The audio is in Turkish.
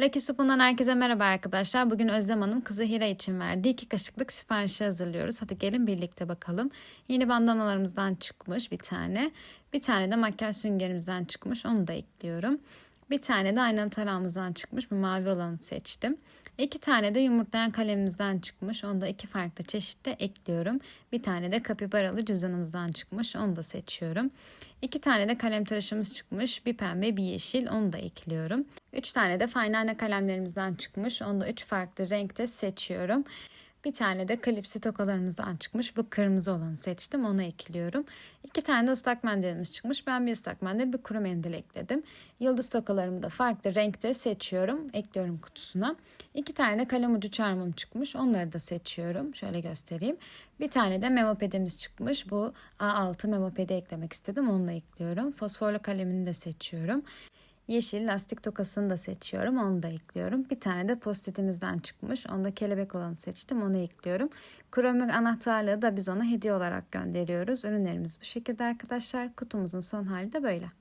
Lucky Soup'undan herkese merhaba arkadaşlar. Bugün Özlem Hanım kızı Hira için verdiği iki kaşıklık siparişi hazırlıyoruz. Hadi gelin birlikte bakalım. Yeni bandanalarımızdan çıkmış bir tane. Bir tane de makyaj süngerimizden çıkmış. Onu da ekliyorum. Bir tane de aynalı tarağımızdan çıkmış. Bu mavi olanı seçtim. İki tane de yumurtlayan kalemimizden çıkmış. Onu da iki farklı çeşitte ekliyorum. Bir tane de kapibaralı cüzdanımızdan çıkmış. Onu da seçiyorum. İki tane de kalem tıraşımız çıkmış. Bir pembe bir yeşil. Onu da ekliyorum. Üç tane de fine kalemlerimizden çıkmış. Onu da üç farklı renkte seçiyorum. Bir tane de klipsi tokalarımızdan çıkmış. Bu kırmızı olanı seçtim. Onu ekliyorum. İki tane de ıslak mendilimiz çıkmış. Ben bir ıslak mendil bir kuru mendil ekledim. Yıldız tokalarımı da farklı renkte seçiyorum. Ekliyorum kutusuna. İki tane de kalem ucu çarmım çıkmış. Onları da seçiyorum. Şöyle göstereyim. Bir tane de memopedimiz çıkmış. Bu A6 memopedi eklemek istedim. Onu da ekliyorum. Fosforlu kalemini de seçiyorum. Yeşil lastik tokasını da seçiyorum. Onu da ekliyorum. Bir tane de postitimizden çıkmış. Onda kelebek olanı seçtim. Onu ekliyorum. Kromik anahtarlığı da biz ona hediye olarak gönderiyoruz. Ürünlerimiz bu şekilde arkadaşlar. Kutumuzun son hali de böyle.